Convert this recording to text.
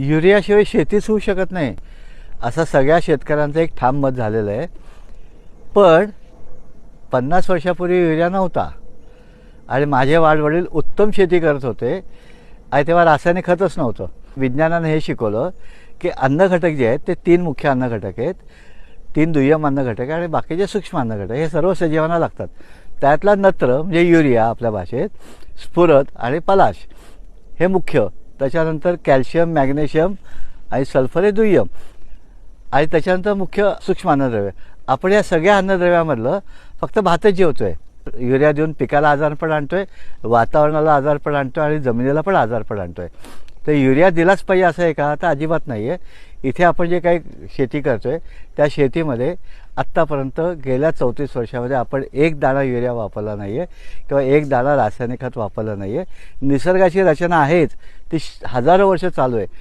युरियाशिवाय शेतीच होऊ शकत नाही. असा सगळ्या शेतकऱ्यांचं एक ठाम मत झालेलं आहे. पण पन्नास वर्षापूर्वी युरिया नव्हता. आणि माझे वाडवडील उत्तम शेती करत होते. आणि तेव्हा रासायनिक खतच नव्हतं. विज्ञानानं हे शिकवलं की अन्नघटक जे आहेत ते तीन मुख्य अन्नघटक आहेत. तीन दुय्यम अन्नघटक आहे आणि बाकीचे सूक्ष्म अन्नघटक हे सर्व सजीवांना लागतात. त्यातला नत्र म्हणजे युरिया आपल्या भाषेत स्फुरत आणि पलाश हे मुख्य त्याच्यानंतर कॅल्शियम मॅग्नेशियम आणि सल्फर हे दुय्यम. आणि त्याच्यानंतर मुख्य सूक्ष्म अन्नद्रव्य. आपण या सगळ्या अन्नद्रव्यामधलं फक्त भातच जेवतोय. युरिया देऊन पिकाला आजारपण आणतोय वातावरणाला आजारपण आणतोय आणि जमिनीला पण आजारपण आणतोय. तर युरिया दिलाच पाहिजे असं आहे का तर अजिबात नाही आहे इथे आपण जे काही शेती करतोय त्या शेतीमध्ये आत्तापर्यंत गेल्या चौतीस वर्षामध्ये आपण एक दाणा युरिया वापरला नाही आहे किंवा एक दाणा रासायनिक खत वापरलं नाही आहे निसर्गाची रचना आहेच. ती श- हजारो वर्ष चालू आहे.